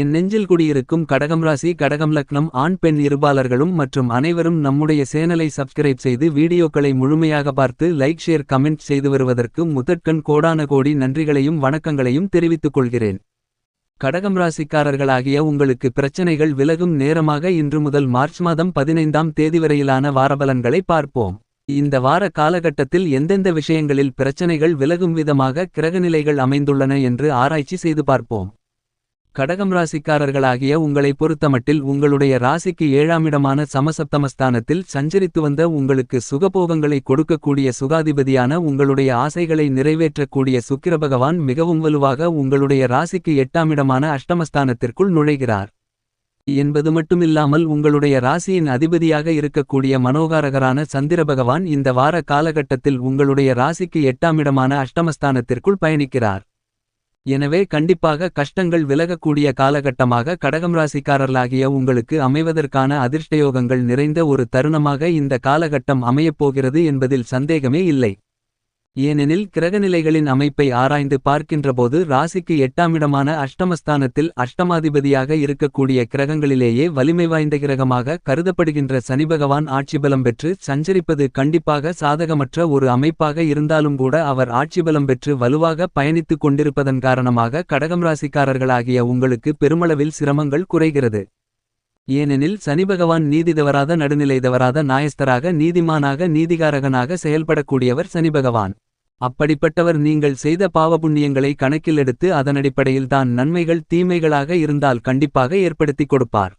என் நெஞ்சில் குடியிருக்கும் கடகம் ராசி கடகம் லக்னம் ஆண் பெண் இருபாலர்களும் மற்றும் அனைவரும் நம்முடைய சேனலை சப்ஸ்கிரைப் செய்து வீடியோக்களை முழுமையாக பார்த்து லைக் ஷேர் கமெண்ட் செய்து வருவதற்கு முதற்கண் கோடான கோடி நன்றிகளையும் வணக்கங்களையும் தெரிவித்துக் கொள்கிறேன். கடகம் ராசிக்காரர்களாகிய உங்களுக்கு பிரச்சனைகள் விலகும் நேரமாக இன்று முதல் மார்ச் மாதம் பதினைந்தாம் தேதி வரையிலான வாரபலன்களை பார்ப்போம். இந்த வார காலகட்டத்தில் எந்தெந்த விஷயங்களில் பிரச்சனைகள் விலகும் விதமாக கிரகநிலைகள் அமைந்துள்ளன என்று ஆராய்ச்சி செய்து பார்ப்போம். கடகம் ராசிக்காரர்களாகிய உங்களை பொறுத்தமட்டில் உங்களுடைய ராசிக்கு ஏழாமிடமான சமசப்தமஸ்தானத்தில் சஞ்சரித்து வந்த உங்களுக்கு சுகபோகங்களை கொடுக்கக்கூடிய சுகாதிபதியான உங்களுடைய ஆசைகளை நிறைவேற்றக்கூடிய சுக்கிர பகவான் மிகவும் வலுவாக உங்களுடைய ராசிக்கு எட்டாமிடமான அஷ்டமஸ்தானத்திற்குள் நுழைகிறார். என்பது மட்டுமில்லாமல் உங்களுடைய ராசியின் அதிபதியாக இருக்கக்கூடிய மனோகாரகரான சந்திர பகவான் இந்த வார காலகட்டத்தில் உங்களுடைய ராசிக்கு எட்டாமிடமான அஷ்டமஸ்தானத்திற்குள் பயணிக்கிறார். எனவே கண்டிப்பாக கஷ்டங்கள் விலகக்கூடிய காலகட்டமாக கடகம் ராசிக்காரர்களாகிய உங்களுக்கு அமைவதற்கான அதிர்ஷ்டயோகங்கள் நிறைந்த ஒரு தருணமாக இந்த காலகட்டம் அமையப்போகிறது என்பதில் சந்தேகமே இல்லை. ஏனெனில் கிரகநிலைகளின் அமைப்பை ஆராய்ந்து பார்க்கின்றபோது ராசிக்கு எட்டாமிடமான அஷ்டமஸ்தானத்தில் அஷ்டமாதிபதியாக இருக்கக்கூடிய கிரகங்களிலேயே வலிமை வாய்ந்த கிரகமாக கருதப்படுகின்ற சனிபகவான் ஆட்சிபலம் பெற்று சஞ்சரிப்பது கண்டிப்பாக சாதகமற்ற ஒரு அமைப்பாக இருந்தாலும் கூட அவர் ஆட்சிபலம் பெற்று வலுவாக பயணித்துக் கொண்டிருப்பதன் காரணமாக கடகம் ராசிக்காரர்களாகிய உங்களுக்கு பெருமளவில் சிரமங்கள் குறைகிறது. ஏனெனில் சனிபகவான் நீதிதவராத நடுநிலைதவராத நாயஸ்தராக நீதிமானாக நீதிகாரகனாக செயல்படக்கூடியவர் சனிபகவான் அப்படிப்பட்டவர் நீங்கள் செய்த பாவபுண்ணியங்களை கணக்கில் எடுத்து அதனடிப்படையில் தான் நன்மைகள் தீமைகளாக இருந்தால் கண்டிப்பாக ஏற்படுத்திக் கொடுப்பார்.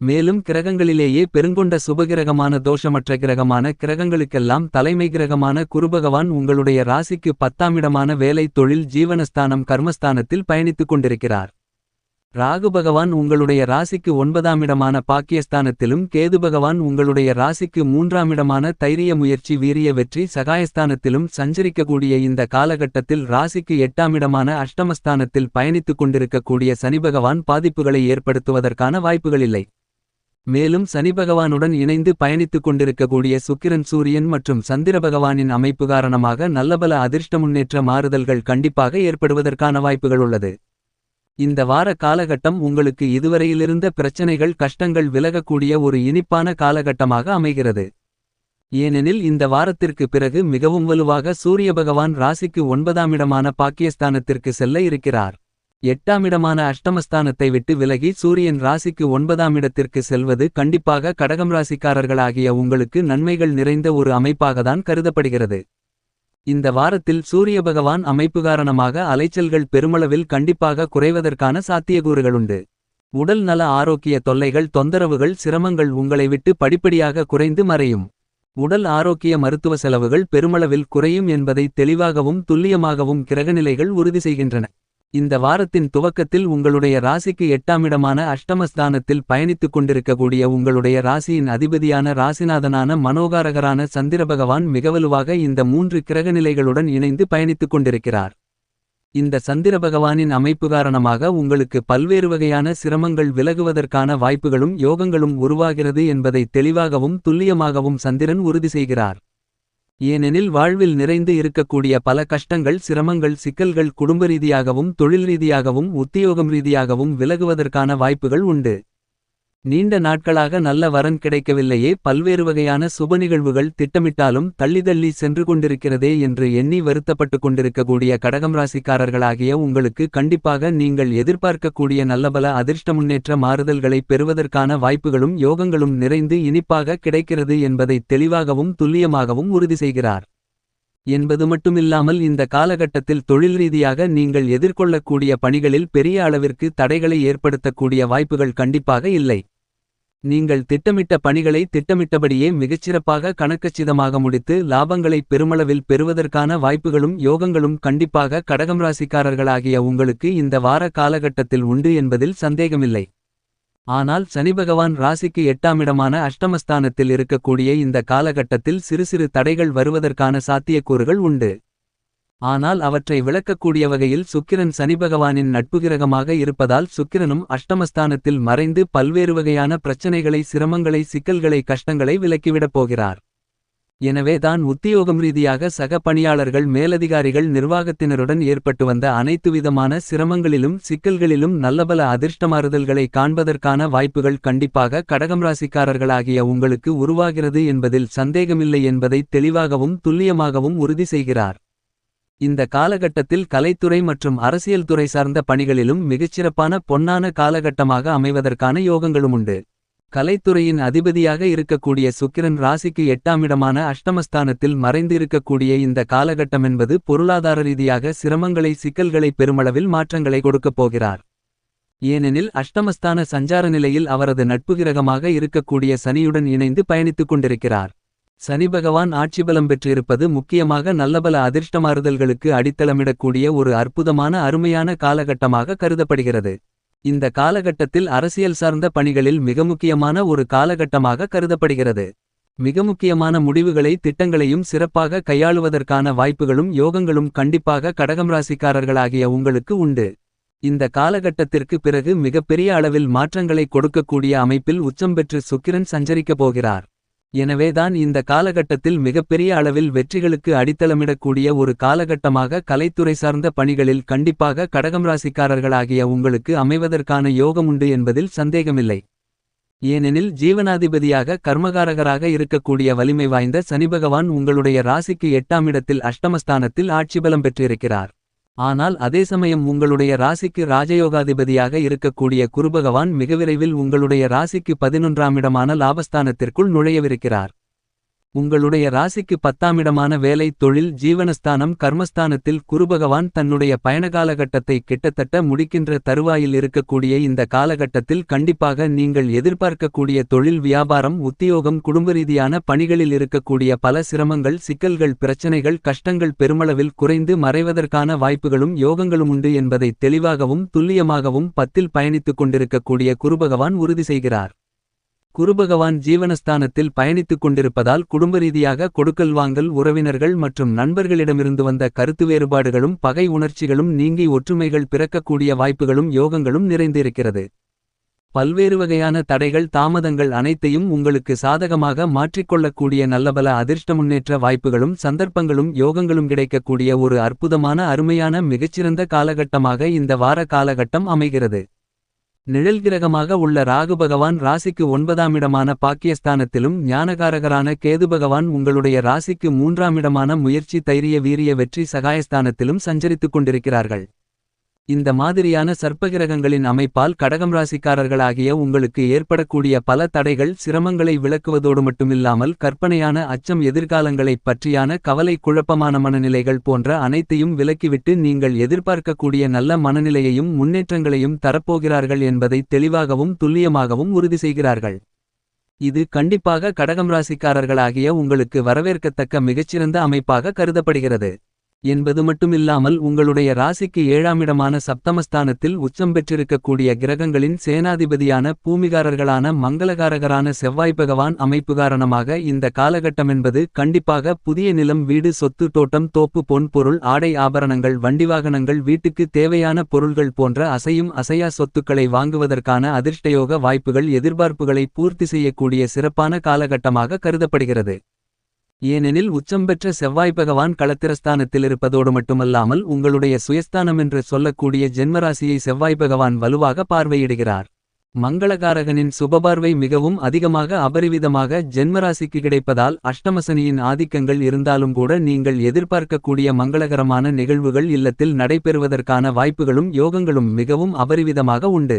மேலும் கிரகங்களிலேயே பெருங்கொண்ட சுபகிரகமான தோஷமற்ற கிரகமான கிரகங்களுக்கெல்லாம் தலைமை கிரகமான குருபகவான் உங்களுடைய ராசிக்கு பத்தாமிடமான வேலை தொழில் ஜீவனஸ்தானம் கர்மஸ்தானத்தில் பயணித்துக் கொண்டிருக்கிறார். ராகு பகவான் உங்களுடைய ராசிக்கு ஒன்பதாமிடமான பாக்கியஸ்தானத்திலும் கேது பகவான் உங்களுடைய ராசிக்கு மூன்றாமிடமான தைரிய முயற்சி வீரிய வெற்றி சகாயஸ்தானத்திலும் சஞ்சரிக்கக்கூடிய இந்த காலகட்டத்தில் ராசிக்கு எட்டாமிடமான அஷ்டமஸ்தானத்தில் பயணித்துக் கொண்டிருக்கக்கூடிய சனிபகவான் பாதிப்புகளை ஏற்படுத்துவதற்கான வாய்ப்புகளில்லை மேலும் சனிபகவானுடன் இணைந்து பயணித்துக் கொண்டிருக்கக்கூடிய சுக்கிரன் சூரியன் மற்றும் சந்திர பகவானின் அமைப்பு காரணமாக நல்லபல அதிர்ஷ்ட முன்னேற்ற மாறுதல்கள் கண்டிப்பாக ஏற்படுவதற்கான வாய்ப்புகள் உள்ளது. இந்த வார காலகட்டம் உங்களுக்கு இதுவரையிலிருந்த பிரச்சனைகள் கஷ்டங்கள் விலகக்கூடிய ஒரு இனிப்பான காலகட்டமாக அமைகிறது. ஏனெனில் இந்த வாரத்திற்கு பிறகு மிகவும் வலுவாக சூரிய பகவான் ராசிக்கு ஒன்பதாமிடமான பாக்கியஸ்தானத்திற்கு செல்ல இருக்கிறார். எட்டாமிடமான அஷ்டமஸ்தானத்தை விட்டு விலகி சூரியன் ராசிக்கு ஒன்பதாம் இடத்திற்கு செல்வது கண்டிப்பாக கடகம் ராசிக்காரர்களாகிய உங்களுக்கு நன்மைகள் நிறைந்த ஒரு அமைப்பாகத்தான் கருதப்படுகிறது. இந்த வாரத்தில் சூரிய பகவான் அமைப்பு காரணமாக அலைச்சல்கள் பெருமளவில் கண்டிப்பாக குறைவதற்கான சாத்தியக்கூறுகளுண்டு. உடல் நல ஆரோக்கிய தொல்லைகள் தொந்தரவுகள் சிரமங்கள் உங்களை விட்டு படிப்படியாக குறைந்து மறையும். உடல் ஆரோக்கிய மருத்துவ செலவுகள் பெருமளவில் குறையும் என்பதை தெளிவாகவும் துல்லியமாகவும் கிரகநிலைகள் உறுதி செய்கின்றன. இந்த வாரத்தின் துவக்கத்தில் உங்களுடைய ராசிக்கு எட்டாமிடமான அஷ்டமஸ்தானத்தில் பயணித்துக் கொண்டிருக்கக்கூடிய உங்களுடைய ராசியின் அதிபதியான ராசிநாதனான மனோகாரகரான சந்திர பகவான் மிகவலுவாக இந்த மூன்று கிரகநிலைகளுடன் இணைந்து பயணித்துக் கொண்டிருக்கிறார். இந்த சந்திர பகவானின் அமைப்பு காரணமாக உங்களுக்கு பல்வேறு வகையான சிரமங்கள் விலகுவதற்கான வாய்ப்புகளும் யோகங்களும் உருவாகிறது என்பதை தெளிவாகவும் துல்லியமாகவும் சந்திரன் உறுதி செய்கிறார். ஏனெனில் வாழ்வில் நிறைந்து இருக்கக்கூடிய பல கஷ்டங்கள் சிரமங்கள் சிக்கல்கள் குடும்ப ரீதியாகவும் தொழில் ரீதியாகவும் உத்தியோகம் ரீதியாகவும் விலகுவதற்கான வாய்ப்புகள் உண்டு. நீண்ட நாட்களாக நல்ல வரன் கிடைக்கவில்லையே பல்வேறு வகையான சுப நிகழ்வுகள் திட்டமிட்டாலும் தள்ளிதள்ளி சென்று கொண்டிருக்கிறதே என்று எண்ணி வருத்தப்பட்டு கொண்டிருக்கக்கூடிய கடகம் ராசிக்காரர்களாகிய உங்களுக்கு கண்டிப்பாக நீங்கள் எதிர்பார்க்கக்கூடிய நல்லபல அதிர்ஷ்ட முன்னேற்ற மாறுதல்களை பெறுவதற்கான வாய்ப்புகளும் யோகங்களும் நிறைந்து இனிப்பாக கிடைக்கிறது என்பதை தெளிவாகவும் துல்லியமாகவும் உறுதி செய்கிறார். என்பது மட்டுமில்லாமல் இந்த காலகட்டத்தில் தொழில் ரீதியாக நீங்கள் எதிர்கொள்ளக்கூடிய பணிகளில் பெரிய அளவிற்கு தடைகளை ஏற்படுத்தக்கூடிய வாய்ப்புகள் கண்டிப்பாக இல்லை. நீங்கள் திட்டமிட்ட பணிகளை திட்டமிட்டபடியே மிகச்சிறப்பாக கணக்கச்சிதமாக முடித்து லாபங்களை பெருமளவில் பெறுவதற்கான வாய்ப்புகளும் யோகங்களும் கண்டிப்பாக கடகம் ராசிக்காரர்களாகிய உங்களுக்கு இந்த வார காலகட்டத்தில் உண்டு என்பதில் சந்தேகமில்லை. ஆனால் சனிபகவான் ராசிக்கு எட்டாமிடமான அஷ்டமஸ்தானத்தில் இருக்கக்கூடிய இந்த காலகட்டத்தில் சிறு சிறு தடைகள் வருவதற்கான சாத்தியக்கூறுகள் உண்டு. ஆனால் அவற்றை விளக்கக்கூடிய வகையில் சுக்கிரன் சனிபகவானின் நட்புகிரகமாக இருப்பதால் சுக்கிரனும் அஷ்டமஸ்தானத்தில் மறைந்து பல்வேறு வகையான பிரச்சனைகளை சிரமங்களை சிக்கல்களை கஷ்டங்களை விலக்கிவிடப் போகிறார். எனவே தான் உத்தியோகம் ரீதியாக சக பணியாளர்கள் மேலதிகாரிகள் நிர்வாகத்தினருடன் ஏற்பட்டு வந்த அனைத்து விதமான சிரமங்களிலும் சிக்கல்களிலும் நல்லபல அதிர்ஷ்டமாறுதல்களை காண்பதற்கான வாய்ப்புகள் கண்டிப்பாக கடகம் ராசிக்காரர்களாகிய உங்களுக்கு உருவாகிறது என்பதில் சந்தேகமில்லை என்பதை தெளிவாகவும் துல்லியமாகவும் உறுதி செய்கிறார். இந்த காலகட்டத்தில் கலைத்துறை மற்றும் அரசியல் துறை சார்ந்த பணிகளிலும் மிகச்சிறப்பான பொன்னான காலகட்டமாக அமைவதற்கான யோகங்களும் உண்டு. கலைத்துறையின் அதிபதியாக இருக்கக்கூடிய சுக்கிரன் ராசிக்கு எட்டாமிடமான அஷ்டமஸ்தானத்தில் மறைந்து இருக்கக்கூடிய இந்த காலகட்டம் என்பது பொருளாதார ரீதியாக சிரமங்களை சிக்கல்களை பெருமளவில் மாற்றங்களை கொடுக்கப் போகிறார். ஏனெனில் அஷ்டமஸ்தான சஞ்சார நிலையில் அவரது நட்புகிரகமாக இருக்கக்கூடிய சனியுடன் இணைந்து பயணித்துக் கொண்டிருக்கிறார். சனி பகவான் ஆட்சிபலம் பெற்றிருப்பது முக்கியமாக நல்லபல அதிர்ஷ்டமாறுதல்களுக்கு அடித்தளமிடக்கூடிய ஒரு அற்புதமான அருமையான காலகட்டமாக கருதப்படுகிறது. இந்த காலகட்டத்தில் அரசியல் சார்ந்த பணிகளில் மிக முக்கியமான ஒரு காலகட்டமாக கருதப்படுகிறது. மிக முக்கியமான முடிவுகளை திட்டங்களையும் சிறப்பாக கையாளுவதற்கான வாய்ப்புகளும் யோகங்களும் கண்டிப்பாக கடகம் ராசிக்காரர்களாகிய உங்களுக்கு உண்டு. இந்த காலகட்டத்திற்கு பிறகு மிகப்பெரிய அளவில் மாற்றங்களை கொடுக்கக்கூடிய அமைப்பில் உச்சம் பெற்று சுக்கிரன் சஞ்சரிக்கப் போகிறார். எனவேதான் இந்த காலகட்டத்தில் மிகப்பெரிய அளவில் வெற்றிகளுக்கு அடித்தளமிடக்கூடிய ஒரு காலகட்டமாக கலைத்துறை சார்ந்த பணிகளில் கண்டிப்பாக கடகம் ராசிக்காரர்களாகிய உங்களுக்கு அமைவதற்கான யோகமுண்டு என்பதில் சந்தேகமில்லை. ஏனெனில் ஜீவனாதிபதியாக கர்மகாரகராக இருக்கக்கூடிய வலிமை வாய்ந்த சனிபகவான் உங்களுடைய ராசிக்கு எட்டாம் இடத்தில் அஷ்டமஸ்தானத்தில் ஆட்சிபலம் பெற்றிருக்கிறார். ஆனால் அதே சமயம் உங்களுடைய ராசிக்கு ராஜயோகாதிபதியாக இருக்கக்கூடிய குருபகவான் மிக விரைவில் உங்களுடைய ராசிக்கு பதினொன்றாம் இடமான லாபஸ்தானத்திற்குள் நுழையவிருக்கிறார். உங்களுடைய ராசிக்கு பத்தாமிடமான வேலை தொழில் ஜீவனஸ்தானம் கர்மஸ்தானத்தில் குருபகவான் தன்னுடைய பயணகாலகட்டத்தை கிட்டத்தட்ட முடிக்கின்ற தருவாயில் இருக்கக்கூடிய இந்த காலகட்டத்தில் கண்டிப்பாக நீங்கள் எதிர்பார்க்கக்கூடிய தொழில் வியாபாரம் உத்தியோகம் குடும்ப ரீதியான பணிகளில் இருக்கக்கூடிய பல சிரமங்கள் சிக்கல்கள் பிரச்சனைகள் கஷ்டங்கள் பெருமளவில் குறைந்து மறைவதற்கான வாய்ப்புகளும் யோகங்களும் உண்டு என்பதை தெளிவாகவும் துல்லியமாகவும் பத்தில் பயணித்துக் கொண்டிருக்கக்கூடிய குருபகவான் உறுதி செய்கிறார். குருபகவான் ஜீவனஸ்தானத்தில் பயணித்துக் கொண்டிருப்பதால் குடும்ப ரீதியாக கொடுக்கல் வாங்கல் உறவினர்கள் மற்றும் நண்பர்களிடமிருந்து வந்த கருத்து வேறுபாடுகளும் பகை உணர்ச்சிகளும் நீங்கி ஒற்றுமைகள் பிறக்கக்கூடிய வாய்ப்புகளும் யோகங்களும் நிறைந்திருக்கிறது. பல்வேறு வகையான தடைகள் தாமதங்கள் அனைத்தையும் உங்களுக்கு சாதகமாக மாற்றிக்கொள்ளக்கூடிய நல்லபல அதிர்ஷ்ட முன்னேற்ற வாய்ப்புகளும் சந்தர்ப்பங்களும் யோகங்களும் கிடைக்கக்கூடிய ஒரு அற்புதமான அருமையான மிகச்சிறந்த காலகட்டமாக இந்த வார காலகட்டம் அமைகிறது. நிழல் கிரகமாக உள்ள ராகு பகவான் ராசிக்கு ஒன்பதாம் இடமான பாக்கியஸ்தானத்திலும் ஞானகாரகரான கேது பகவான் உங்களுடைய ராசிக்கு மூன்றாம் இடமான முயற்சி தைரிய வீரிய வெற்றி சகாயஸ்தானத்திலும் சஞ்சரித்துக் கொண்டிருக்கிறார்கள். இந்த மாதிரியான சர்ப்பகிரகங்களின் அமைப்பால் கடகம் ராசிக்காரர்களாகிய உங்களுக்கு ஏற்படக்கூடிய பல தடைகள் சிரமங்களை விளக்குவதோடு மட்டுமில்லாமல் கற்பனையான அச்சம் எதிர்காலங்களைப் பற்றியான கவலை குழப்பமான மனநிலைகள் போன்ற அனைத்தையும் விலக்கிவிட்டு நீங்கள் எதிர்பார்க்கக்கூடிய நல்ல மனநிலையையும் முன்னேற்றங்களையும் தரப்போகிறார்கள் என்பதை தெளிவாகவும் துல்லியமாகவும் உறுதி செய்கிறார்கள். இது கண்டிப்பாக கடகம் ராசிக்காரர்களாகிய உங்களுக்கு வரவேற்கத்தக்க மிகச்சிறந்த அமைப்பாக கருதப்படுகிறது. என்பது மட்டுமில்லாமல் உங்களுடைய ராசிக்கு ஏழாமிடமான சப்தமஸ்தானத்தில் உச்சம் பெற்றிருக்கக்கூடிய கிரகங்களின் சேனாதிபதியான பூமிகாரர்களான மங்களகாரகரான செவ்வாய் பகவான் அமைப்பு காரணமாக இந்த காலகட்டமென்பது கண்டிப்பாக புதிய நிலம் வீடு சொத்து தோட்டம் தோப்பு பொன் பொருள் ஆடை ஆபரணங்கள் வண்டி வாகனங்கள் வீட்டுக்கு தேவையான பொருள்கள் போன்ற அசையும் அசையா சொத்துக்களை வாங்குவதற்கான அதிர்ஷ்டயோக வாய்ப்புகள் எதிர்பார்ப்புகளை பூர்த்தி செய்யக்கூடிய சிறப்பான காலகட்டமாக கருதப்படுகிறது. ஏனெனில் உச்சம் பெற்ற செவ்வாய் பகவான் களத்திரஸ்தானத்தில் இருப்பதோடு மட்டுமல்லாமல் உங்களுடைய சுயஸ்தானம் என்று சொல்லக்கூடிய ஜென்மராசியை செவ்வாய் பகவான் வலுவாக பார்வையிடுகிறார். மங்களகாரகனின் சுபபார்வை மிகவும் அதிகமாக அபரிவிதமாக ஜென்மராசிக்கு கிடைப்பதால் அஷ்டமசனியின் ஆதிக்கங்கள் இருந்தாலும் கூட நீங்கள் எதிர்பார்க்கக்கூடிய மங்களகரமான நிகழ்வுகள் இல்லத்தில் நடைபெறுவதற்கான வாய்ப்புகளும் யோகங்களும் மிகவும் அபரிவிதமாக உண்டு.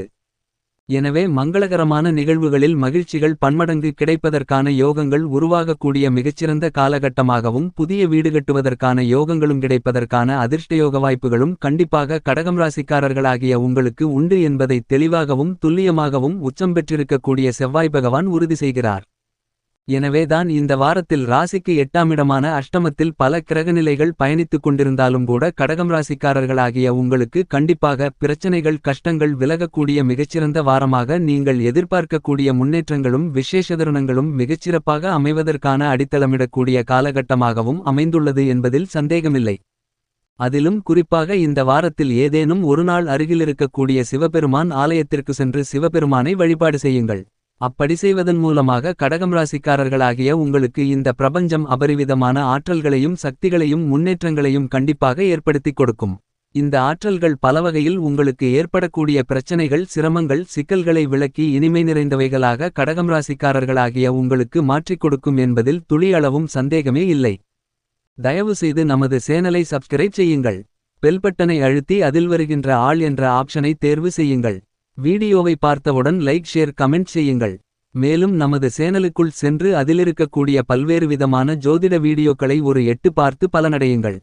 எனவே மங்களகரமான நிகழ்வுகளில் மகிழ்ச்சிகள் பன்மடங்கு கிடைப்பதற்கான யோகங்கள் உருவாகக்கூடிய மிகச்சிறந்த காலகட்டமாகவும் புதிய வீடு கட்டுவதற்கான யோகங்களும் கிடைப்பதற்கான அதிர்ஷ்டயோக வாய்ப்புகளும் கண்டிப்பாக கடகம் ராசிக்காரர்களாகிய உங்களுக்கு உண்டு என்பதை தெளிவாகவும் துல்லியமாகவும் உச்சம் பெற்றிருக்கக்கூடிய செவ்வாய் பகவான் உறுதி செய்கிறார். எனவேதான் இந்த வாரத்தில் ராசிக்கு எட்டாமிடமான அஷ்டமத்தில் பல கிரகநிலைகள் பயணித்துக் கொண்டிருந்தாலும் கூட கடகம் ராசிக்காரர்களாகிய உங்களுக்கு கண்டிப்பாக பிரச்சனைகள் கஷ்டங்கள் விலகக்கூடிய மிகச்சிறந்த வாரமாக நீங்கள் எதிர்பார்க்கக்கூடிய முன்னேற்றங்களும் விசேஷதருணங்களும் மிகச்சிறப்பாக அமைவதற்கான அடித்தளமிடக்கூடிய காலகட்டமாகவும் அமைந்துள்ளது என்பதில் சந்தேகமில்லை. அதிலும் குறிப்பாக இந்த வாரத்தில் ஏதேனும் ஒருநாள் அருகிலிருக்கக்கூடிய சிவபெருமான் ஆலயத்திற்கு சென்று சிவபெருமானை வழிபாடு செய்யுங்கள். அப்படி செய்வதன் மூலமாக கடகம் ராசிக்காரர்களாகிய உங்களுக்கு இந்த பிரபஞ்சம் அபரிவிதமான ஆற்றல்களையும் சக்திகளையும் முன்னேற்றங்களையும் கண்டிப்பாக ஏற்படுத்திக் கொடுக்கும். இந்த ஆற்றல்கள் பலவகையில் உங்களுக்கு ஏற்படக்கூடிய பிரச்சனைகள் சிரமங்கள் சிக்கல்களை விளக்கி இனிமை நிறைந்தவைகளாக கடகம் ராசிக்காரர்களாகிய உங்களுக்கு மாற்றிக் கொடுக்கும் என்பதில் துளியளவும் சந்தேகமே இல்லை. தயவு செய்து நமது சேனலை சப்ஸ்கிரைப் செய்யுங்கள். பெல்பட்டனை அழுத்தி அதில் வருகின்ற ஆள் என்ற ஆப்ஷனை தேர்வு செய்யுங்கள். வீடியோவை பார்த்தவுடன் லைக் ஷேர் கமெண்ட் செய்யுங்கள். மேலும் நமது சேனலுக்குள் சென்று அதிலிருக்கக்கூடிய பல்வேறு விதமான ஜோதிட வீடியோக்களை ஒரு எட்டு பார்த்து பலனடையுங்கள்.